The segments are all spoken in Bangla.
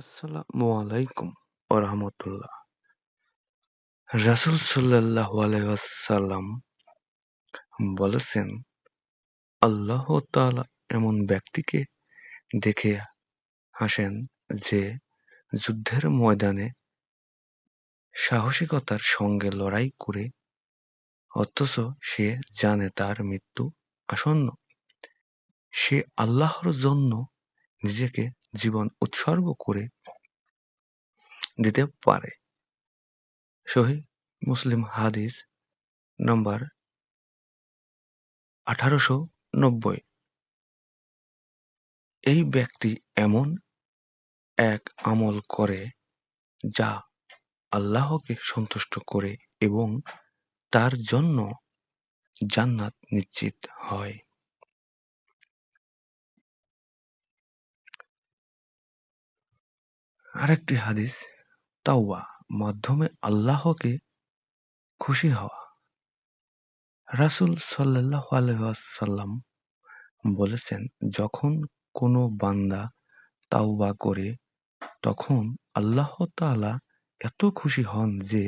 আসসালামু আলাইকুম ওরহমতুল্লাহ রাসূল সাল্লাল্লাহু আলাইহি ওয়াসাল্লাম বলেছেন, আল্লাহ তাআলা এমন ব্যক্তিকে দেখে হাসেন যে যুদ্ধের ময়দানে সাহসিকতার সঙ্গে লড়াই করে, অথচ সে জানে তার মৃত্যু আসন্ন। সে আল্লাহর জন্য নিজেকে জীবন উৎসর্গ করে দিতে পারে। সহি মুসলিম হাদিস নম্বর আঠারোশো নব্বই। এই ব্যক্তি এমন এক আমল করে যা আল্লাহকে সন্তুষ্ট করে এবং তার জন্য জান্নাত নিশ্চিত হয়। আরেকটি হাদিস, তাওবা, মাধ্যমে আল্লাহকে খুশি হওয়া। রাসূল আলাইহি বলেছেন, যখন কোনো বান্দা তাওবা করে, তখন আল্লাহ তাআলা এত খুশি হন যে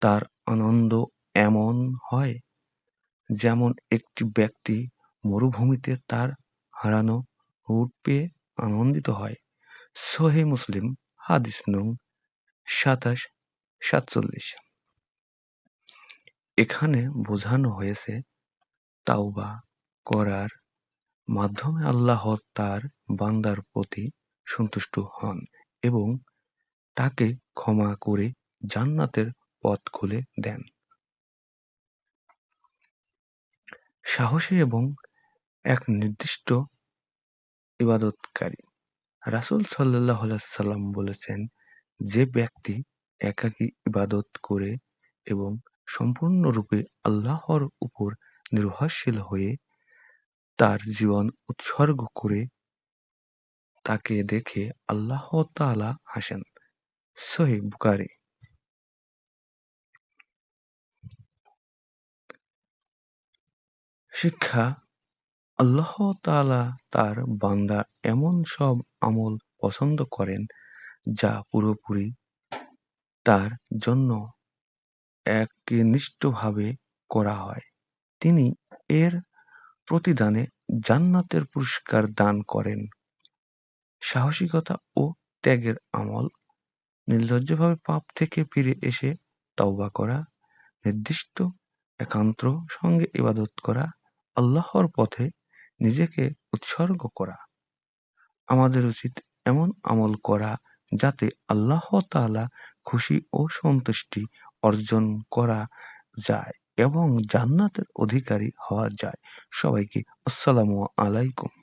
তার আনন্দ এমন হয় যেমন একটি ব্যক্তি মরুভূমিতে তার হারানো উট পেয়ে আনন্দিত হয়। সহি মুসলিম, হাদিস নং সাতাশ, সাতচল্লিশ। এখানে বোঝানো হয়েছে তাওবা করার মাধ্যমে আল্লাহ তার বান্দার প্রতি সন্তুষ্ট হন এবং তাকে ক্ষমা করে জান্নাতের পথ খুলে দেন। সাহসী এবং এক নির্দিষ্ট ইবাদতকারী রাসূল সাল্লাল্লাহু সাল্লাম বলেছেন, যে ব্যক্তি একাকী ইবাদত করে এবং সম্পূর্ণরূপে আল্লাহর উপর নির্ভরশীল হয়ে তার জীবন উৎসর্গ করে, তাকে দেখে আল্লাহ তাআলা হাসেন। সহিহ বুখারী। শিক্ষা আল্লাহ তাআলা তার বান্দা এমন সব আমল পছন্দ করেন যা পুরোপুরি তার জন্য একনিষ্ঠভাবে করা হয়। তিনি এর প্রতিদানে জান্নাতের পুরস্কার দান করেন। সাহসিকতা ও ত্যাগের আমল, নির্লজ্জভাবে পাপ থেকে ফিরে এসে তওবা করা, নির্দিষ্ট একান্ত সঙ্গে ইবাদত করা, আল্লাহর পথে নিজেকে উৎসর্গ করা। আমাদের উচিত এমন আমল করা যাতে আল্লাহ তাআলা খুশি ও সন্তুষ্টি অর্জন করা যায় এবং জান্নাতের অধিকারী হওয়া যায়। সবাইকে আসসালামু আলাইকুম।